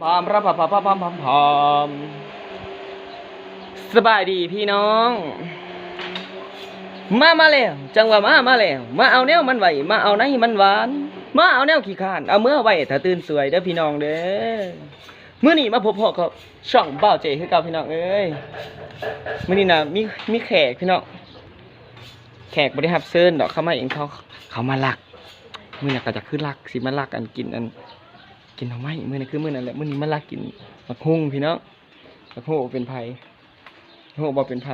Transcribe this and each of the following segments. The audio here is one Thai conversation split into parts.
พร้อมรับพร้อมพร้อมพร้อมพร้อมพร้อมสบายดีพี่น้อง มามาแล้วจังหวะมามาแล้วมาเอาแนวมันไหวมาเอาไหนมันหวาน มาเอาแนวขี้ขานเอาเมื่อไหวถ้าตื่นสวยเด้อพี่น้องเด้อเมื้อนี้มาพบพ่อกับช่องเบ้าเจคือเก่าพี่น้องเอ้ยมื้อนี้นะมีมีแขกพี่น้องแขกบ่ได้รับเชิญดอกเข้ามาเองเขาเขามาลักมื้อนี้ก็จะคือลักสิมาลักอันกินอัน กินหน่อไม้มื้อนี้คือมื้อนั้นแหละมื้อนี้มาลักกินมักฮุ่งพี่น้องมักฮุ่งเป็นไผมักฮุ่งบ่เป็นไผ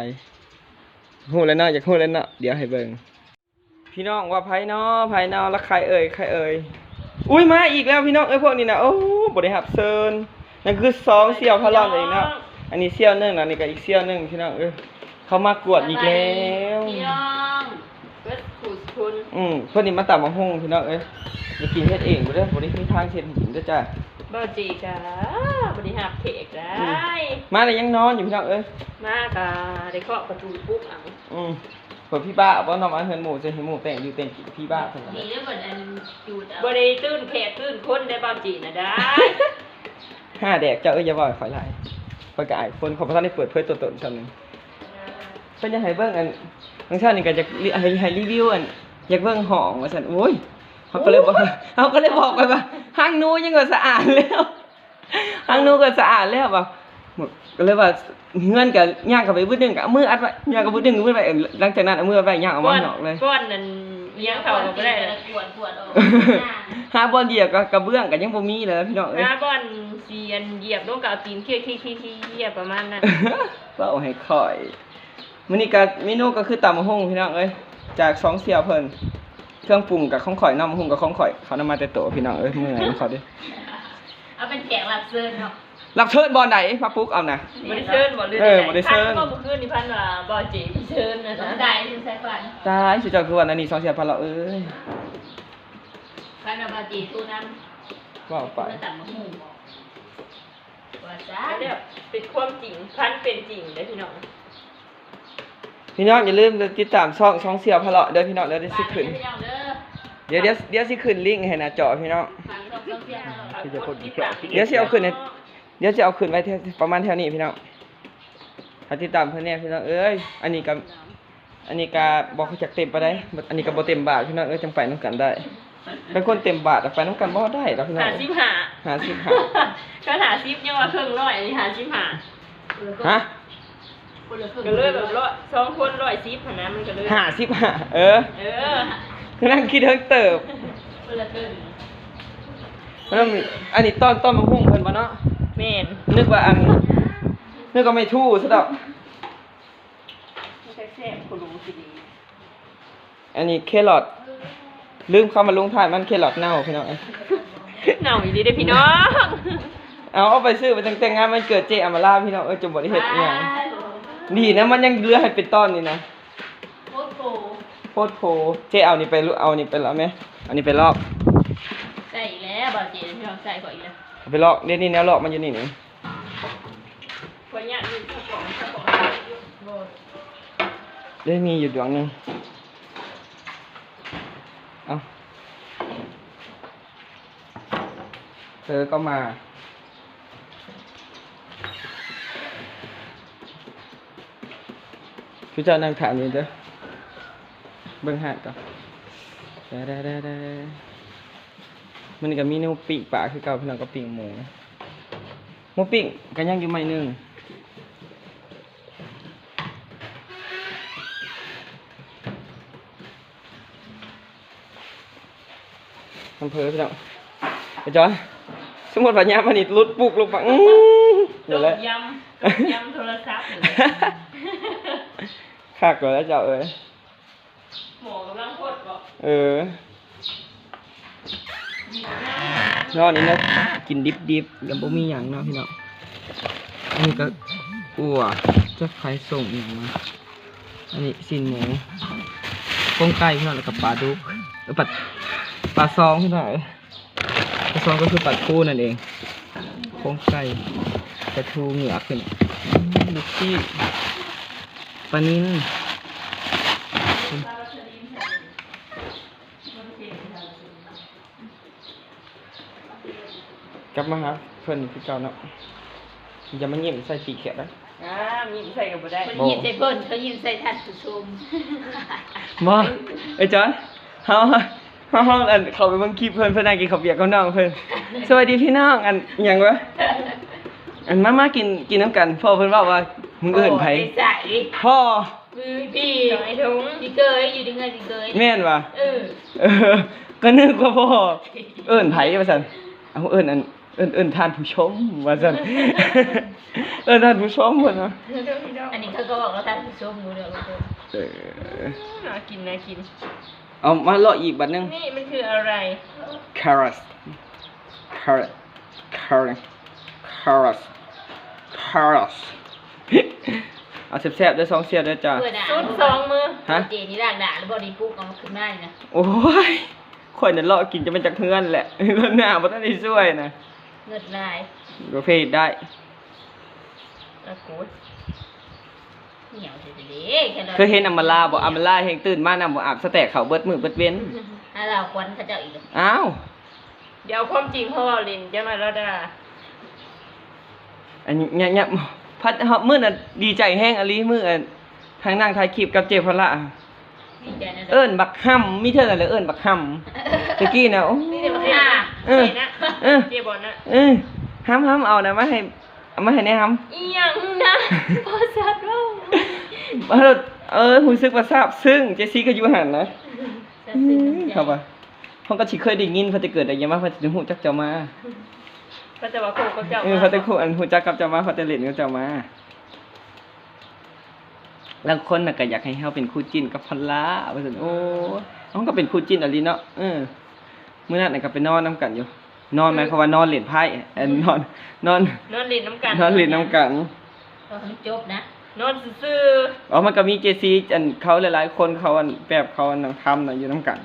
มักฮุ่งแล้วเนาะอยากฮู้แล้วเนาะเดี๋ยวให้เบิ่งพี่น้องว่าไผเนาะไผเนาะแล้วใครเอ่ยใครเอ่ยอุ้ยมาอีกแล้วพี่น้องเอ้ยพวกนี้นะโอ้บ่ได้รับเชิญนั่นคือสองเสี่ยวพะลอนเองนะอันนี้เสี่ยวหนึงนะนี่ก็อีกเสี่ยวหนึงพี่น้องเอ้ยเขามากวดอีกแล้ว พี่น้องเบิดขู่คุณ อืมเพิ่นนี่มาตำมักฮุ่งพี่น้องเอ้ยอย่ากินเฮ็ดเองบ่เด้อบ่ได้มีทางเฮ็ดให้กินเด้อจ้าบ่จีกะบริหารเค้กได้มาแล้วยังนอนอยู่พี่น้องเอ้ยมากะได้เคาะประตูปุ๊บเอาอืมเปิดพี่บ้าเอานอนมาเฮือนหมูจะเห็นหมูแต่งอยู่แต่งกินพี่บ้าเพิ่นดีน่ะเรื่องเหมือนอันจูดเอาบ่ได้ตื่นแขกตื่นคนได้บ่จีน่ะได้ห้าแดกเจ้าเอ้ยอย่าบ่อยขอยหลายข่อยก็อายคนเขอบ่ทันได้เปิดเผยตัวตนซั่นนึงเพิ่นจะให้เบิ่งอันบางชาตินี่ก็จะให้ให้รีวิวอัน อยากเบิ่งห้องว่าซั่นโอ้ยเขาก็เลยบอกเขาก็เลยบอกไปว่าห้างหนูยังก็สะอาดแล้วห้างหนูก็สะอาดแล้วว่าก็เลยว่าเงื่อนกับย่างกับไปบึ้ดหนึงก็เอามืออัดไว้ย่างกับบึ้ดหนึงมือไว้หลังจากนั้นเอามือไว้ย่างเอามาหนอกเลยก้อนนั่นเลี้ยงเขาก็บ่ได้แล้นะวปวดปวดออกหาบอลเหยียบกับกระเบื้องกันยังบ่มีเลยพี่น้องเอ้ยหน้าบ่อนเสียนเหยียบลงกับเอาตีนเคี้ยๆๆๆเหยียบประมาณนั้นเราให้ค่อยมื้อนี้ก็เมนูก็คือตำมะฮุ่งพี่น้องเอ้ย จากสองเสี่ยวเพิ่นเครื่องปรุงกับของข่อยน้ำมะฮุ่งกับของข่อยเขานำมาแต่โตพี่น้องเอ้ยเมื่อยเขาดิเอาเป็นแขกรับเชิญเนาะรับเชิญบอลไหนมาปุ๊กเอานะบ่ได้เชิญบ่เลยเออบ่ได้เชิญพันก็บ่คืนนี่พันว่าบ่จีเชิญนะสนะนใจถึงใส่ฟันตายสิเจ้าคือวันอันนี้สองเสี่ยวพันเราเอ้ยฟันเอาบาจีตู้นั้นว่าไปตู้นั้นต่ำมะม่วงว่าจ้าอันเนี้ยเป็นความจริงพันเป็นจริงเด้อพี่น้อง พี่น้องอย่าลืมติดตามช่องช่องเสี่ยวพะเลาะเด้อพี่น้องเด้อได้สิขึ้นพี่น้องเด้อเดี๋ยวเดี๋ยวเดี๋ยวสิขึ้นลิงก์ให้หน้าจอพี่น้องฟังต้องต้องเสียงตลอดที่จะพูดอีกแล้วเดี๋ยวสิเอาขึ้นในเดี๋ยวจะเอาขึ้นไว้แถวประมาณแถวนี้พี่น้องถ้าติดตามเพื่อนเนี่ยพี่น้องเอ้ย อันนี้ก็อันนี้ก็บอกเขาจากเต็มไปได้ อันนี้ก็บ่เต็มบาทพี่น้องเอ้ยจังไปน้ำกันได้ เป็นคนเต็มบาทอะไปน้ำกันบ่ได้แล้วพี่น้องหาสิบห้าหาสิบหา ก็หาสิบยังว่าครึ่งร้อยอันนี้หาสิบห้าฮะ คนละครึ่งก็เลยแบบร้อยสองคนร้อยสิบหั้นนะมันก็เลยหาสิบหาเออเออนั่งคิดเทิงเติบคนละครึ่งแล้วมีอันนี้ต้นต้นมะฮุ่งเพิ่นบ่เนาะแม่นนึกว่าอันนึกว่าไม่ทู่ซะดอกแซ่บๆคนรู้สิดีอันนี้แครอทลืมเข้ามาลงท้ายมันแครอทเน่าพี่น้องเอ้ยเหนาอีดีเด้อพี่น้องเอาเอาไปซื้อไปตั้งแต่งานมันเกิดเจอมาลาพี่น้องเอ้ยจมบ่ได้เฮ็ดอีหยัง ดีนะมันยังเหลือให้เป็นต้นนี่นะโคตรโผโคตรโพเจ๊เอานี่ไปลุเอานี่ไปแล้วไหมเอานี่ไปลอกใส่อีกแล้วบาจีพี่น้องใส่ก่อนอีกแล้วเอาไปลอกเดี๋ยวนี้แนวลอกมันอยู่นี่นี่คนเนี้ยมีเจ้าของเจ้าของโบเดี๋ยวมีอยู่ดวงหนึงเอาเธอก็มา พี่เจ้านั่งถามอยู่เด้อเบิ่งหาดก่อนเด้อเด้อเด้อเด้มันก็มีเมนูปิ้งปลาคือเก่าพี่น้องก็ปิ้งหมูหมูปิ้งก็ยังอยู่ไม่หนึ่งอำเภอพี่น้องไปจอยสมมติว่าญามันนี่รุดปลุกลงไปอื้อเดี๋ยวต้แล้วยำยำโทรศัพท์ คักเลยแล้วเจ้าเอ้ยหมอกำลังพดบอกเออนอนนี่นะกินดิบดิบๆยังบ่มีหยังเนาะพี่น้องอันนี้ก็อัวจะใครส่งอหย่างมาอันนี้สินหมูโครงไก่พี่น้องแล้วก็ปลาดุกเออปลาปลาซองพี่น้องเอ้ยปลาซองก็คือปลาทูนั่นเองโครงไก่ปลาทูเหงือกขึ้นลูกที่ป ลานินกลับมาครับเพิ่นคือเก่าเนาะอย่ามายิ้มใส่ตีแขกนะอ่ามีใส่กับบ่ได้คนยิ้มใส่เพิ่นเขายิ้มใส่ท่านผู้ชมมาไอ้จอนเฮาเฮาเฮาอันเขาไปเบิ่งคลิปเพิ่นเพิ่นนั่งกินข้าวเปียกกับน้องเพิ่นสวัสดีพี่น้องอันหยังวะอันมามากินกินน้ำกันพ่อเพิ่นว่าว่า มึงเอิ้นไผโใส่พ่อมือพี่จอยถุงพี่เกยอยู่ในเงินพี่เกยแม่นว่ะเออเออ ก็นึกว่าพ่อเอิ้นไผว่าซั่นเอาเอิ้นอันเอิ้นเอิ้นท่านผู้ชมว่าซั่นเอิ้นท่านผู้ชมเพิ่นเนาะอันนี้เขาก็บอกว่าท่านผู้ชมรู้เรื่องว่าเพิ่นเออน่ากินน่ากินเอามาเลาะอีกบัดหนึงนี่มันคืออะไร carrot carrot carrot carrot carrot เอาแซ่บๆเด้อสองเสียเด้อจ้า เพื่อนอะสุดสองมือฮะ เจนี่ร่างด่าแล้วบอดี้ปุ๊กเอามาขึ้นมานี่นะโอ้ยข่อยนั่นเลาะกินจะเป็นจากเฮือนแหละเรื่องหน้าบ่ทันได้ช่วยนะเงินลายประเภทได้อะกูดเหนียวเฉยๆแค่นั้นเคยเห็นอำมาลาบ่อำมาลาแห่งตื่นมานำบ่อาบสแต็กเขาเบิดมื้อเบิดเว้นถ้าเราควันเขาเจ้าอีกเลยอ้าวเดี๋ยวเอาความจริงพ่อลินจังหน่อยแล้วด่าอันนี้เนี่ยๆ พัดเฮามื้อน่ะดีใจแฮงอลีมื้ออันทางนั่งถ่ายคลิปกับเจพละดีใจนะเอิ้นบักห่ำมีเท่านั้นแหละเอิ้นบักห่ำตะกี้น่ะโอ้นี่เดี๋ยวมาเจ๊ฆ่านะเออเจ๊นะเออเจ๊บอลนะเออห้ามห้ามเอานะมาให้เอามาให้แน่ห้ามอีหยังนะพอสัตว์เราเออเออรู้สึกว่าทราบซึ้งเจสซี่ก็อยู่หันนะครับว่าเพิ่นก็สิเคยได้ยินเพิ่นจะเกิดได้ยังมาเพิ่นสิฮู้จักเจ้ามา ก็จะว่าโคกับเจ้าเออเพิ่นจะฮู้อันฮู้จักกับเจ้ามาเพิ่นจะเล่นกับเจ้ามาแล้วคนน่ะก็อยากให้เฮาเป็นคู่จิ้นกับพันล้าว่าซั่นโอ้เฮาก็เป็นคู่จิ้นอะลีเนาะเออมื้อนั้นน่ะก็ไปนอนนํกันอยู่ นอนหมายความว่านอนเล่นไพ่เอ่อนอน นอน นอนเล่นน้ำกันนอนเล่นนํกันเราให้จบนะนอนซื่ออ๋อมันก็มีเจซีอันเขาหลายๆ คนเขาอันแบบเขาอันทำน่ะอยู่น้ำกัน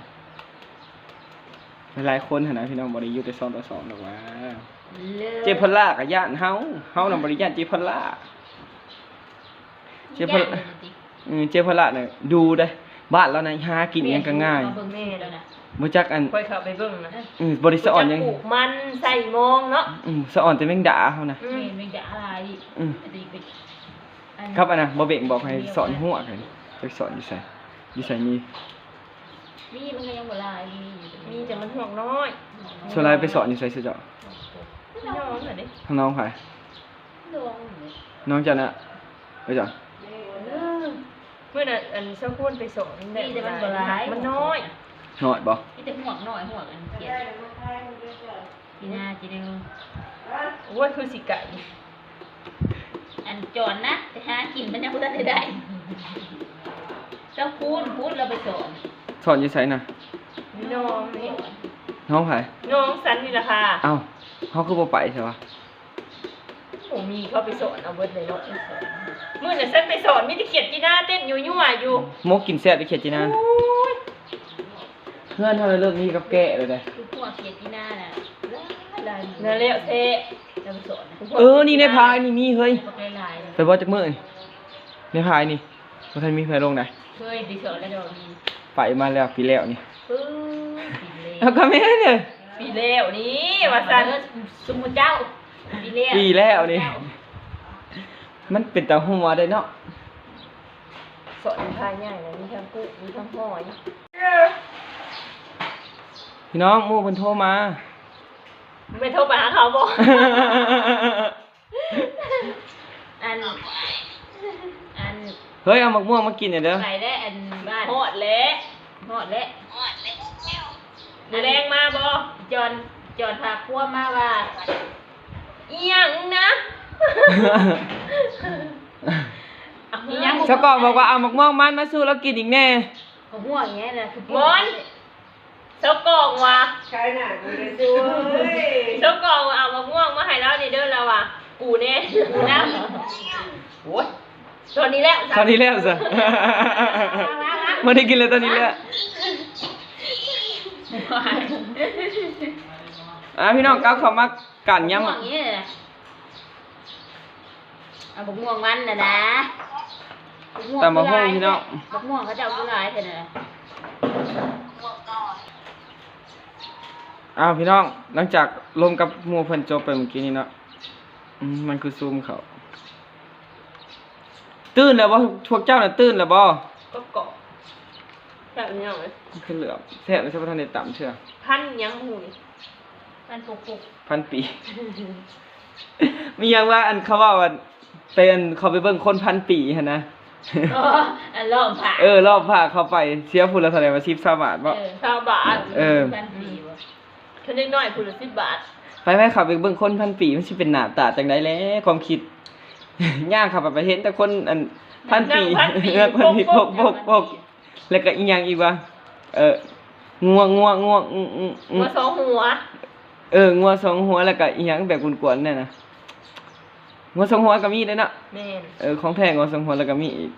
หลายๆคนหั่นนะพี่น้องบ่ได้อยู่แต่สองต่อสองดอกว่าลิศ เจพล่าก็ย่านเฮาเฮาน่ะบ่ได้ย่านเจพล่าเจพล่าอือเจพล่าน่ะดูเด้อบ้านเราน่ะหากินหยังก็ง่ายเบิ่งแม่แล้วนะบ่จักอันๆค่อยเข้าไปเบิ่งนะอือบ่ได้สะอ่อนหยังจะปลูกมันใส่มองเนาะอือสะอ่อนแต่แมงดาเฮานะอืแม่มไม่ด่าอะไรอืออันนี้เป็นอันครับอันน่ะบ่เบ่งบอกให้สอนหัวกันไปสอนอยู่ไสอยู่ไสมีนี่มันก็ยังบ่ลายมีอยู่ตรงมีนี้แต่มันห่วงน้อยส่วนหลายไปสอนอยู่ไสซื่อเจ้า ไม่ยอมหน่อยดิทางน้องไผลงเลยน้องเจ้าน่ะไปจ้ะเมื่อน่ะอันเช้าพูนไปสอนนี่แต่มันบ่ลายมันน้อยน้อยบ่นี่แต่ห่วงหน่อยห่วงอันเขียนจีน่าจีเดียวโอ้ยคือสิไก่อันจอนนะแต่หากินมันยังบ่ทันได้ได้เจ้าพูนพูนเราไปสอนสอนอยู่ไสน่ะน้องนี่น้องไผน้องสันนี่ล่ะค่ะเอ้า เฮาคือบ่ไปใช่ปะผมมีเขาไปสอนเอาเบิดเลยเนาะเมื่อน่ะฉันไปสอนมีแต่เขียดจีน่าเต้นอยู่ยั่วอยู่มกกินแซ่บได้เขียดจีนะโอ้ยเพื่อนเฮาเลยเลิกนี้กับแกะเลยเด้อคือหัวเขียนจีน่าน่ะลายนั่นแหละเซ่เราไปสอนนะเออ นี่ในพายนี่มีเฮ้ยก็ไปลายเลยไปบ่จักมื้อนี่ในพายนี่บ่ทันมีไผลงได้เคยไปสอนแล้วโดนมีไปมาแล้วปีแล้วนี่ปื้อปีเลเอาก็แม่เนี่ย ปีแล้วนี่ว่าสัสันนสมุเจ้าปีเลี้ยปีแล้วนี่ มันเป็นตาหัวได้เนาะสอนพายง่ายนะมีทั้งกุมีทั้งหอยพี่น้องหมู่เพิ่นโทรมาไม่โทรไปหาเขาบอกอัน อัน เฮ้ย เอามะม่วงมากินหน่อยเด้อไปได้อันบ้านหอดแล้วหอดแล้วดูแรงมาบอ จอนจอนพาพวกมาว่าอีหยังนะอีหยังสกอบอกว่าเอามะม่วงมันมาสู้แล้วกินอีกแน่เขาห่วงอย่างเงี้ยนะคือมอนเจ้ากล่องว่ะใช่น่ะกูจะสู้เฮ้ยเจ้ากล่องว่ะเอามะม่วงมาให้เราดิเด้อแล้วว่ะกูเน่กูน้ำโอ้ยตอนนี้แล้วตอนนี้แล้วซะไม่ได้กินเลยตอนนี้แล้ว อะพี่น้องก้าวเข้ามากันยำห่วงอย่างเงี้ยนะเอาบกม่วงมันนะนะแต่มะม่วงพี่น้องบกม่วงเขาจะเอากุหลาบเถอะนะอ้าวพี่น้องหลังจากลมกับหมู่เพิ่นจบไปเมื่อกี้นี้เนาะอืมมันคือซูมเขาตื่นแล้วบ่พวกเจ้าน่ะตื่นแล้วบ่ก็เกาะ แบบนี้เอาไหมมันคือเหลือมแซ่บไม่ใช่บ่ทันได้ต่ำเชื่อ พันยังหูนี่มันปุกปุกพันปี มีหยังว่าอันเขาว่าว่าเป็นเขาไปเบิ่งคนพันปีหั่นนะอ๋ออันล้อมผ่าเออรอบพาเข้าไปเสียพุ่นละเท่าไหร่ว่า10 20บาทบ่เออชาวบาทเออพันปีวะคันน้อยๆคุณละสิบบาท ไปไหมขับไปเบิ่งคนพันปีมันสิเป็นหน้าตาจังได๋แหล้ความคิดย่างขับไปเห็นแต่คนอันพันปีนั่งพันปีเออพันปีปกปกปก แล้วก็อีกอย่างอีกว่าเอองัวงัวงัวอืมอืมอืมมาสองหัวเอองัวสองหัวแล้วก็อีกอย่างแบบกวนๆเนี่ยนะงัวสองหัวก็มีด้วยเนาะแม่นเออของแท้งัวสองหัวแล้วก็มีอีก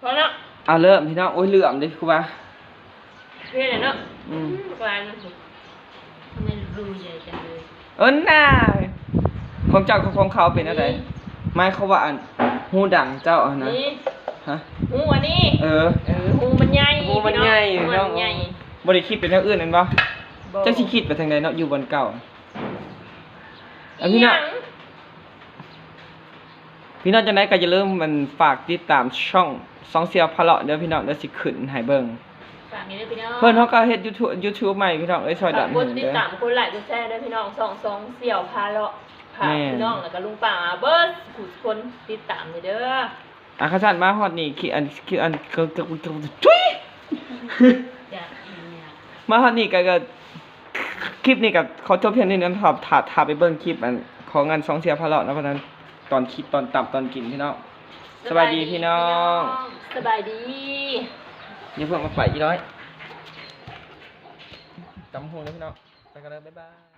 เพราะเนาะเอาเริ่มพี่น้องโอ้ยเหลื่อมเด้ครูบา เพื่อนเนาะอืม กลายเป็นทำไมรูใหญ่จังเลยเอิ้นน่าของเจ้ากับของเขาเป็นอะไรไม่เขาว่าอันหูดังเจ้าอันนะนี่ฮะหูอันนี้เออ เออ หูมันใหญ่หูมันใหญ่หูเนาะมันใหญ่บ่ได้คิดเป็นแนวอื่นนั่นบ่บ่จักสิคิดไปทางใดเนาะอยู่บนเก่าอันพี่น้องอิหยังพี่น้องจังได๋ก็อย่าลืมมันฝากติดตามช่องสองเสียวพะเลาะเด้อพี่น้องเดี๋ยวสิขึ้นให้เบิ่งฝากนี้ด้วยพี่น้องเพิ่นเขาก็เฮ็ด YouTube YouTube ใหม่พี่น้องเอ้ยช่วยดัฝากนกดให้ติดเด้อตามคนไลค์กดแชร์ด้วยพี่น้องสองสองเสี่ยวพาเลาะพาแม่พี่น้องแล้วก็ลุงป่ามาเบิร์ดผู้คนติดตามนี่เด้อ อะคันมาฮอดนี่คิดอันคิดอันก็ก็ก็จุ้ยจากอีเนี่ยมาฮอดนี่ก็ก็คลิปนี้ก็ขอจบเพียงเท่านี้นะครับถ้าถ้าไปเบิ่งคลิปอันของงานสองเสียวพะเลาะนะเพราะฉะนั้นตอนคลิปตอนตับตอนกินพี่น้องสบายดีพี่น้องสบายดีอย่าเพิ่งมาฝ่ายอีร้อยจำหงนะพี่น้องไปกันเลยบ๊ายบาย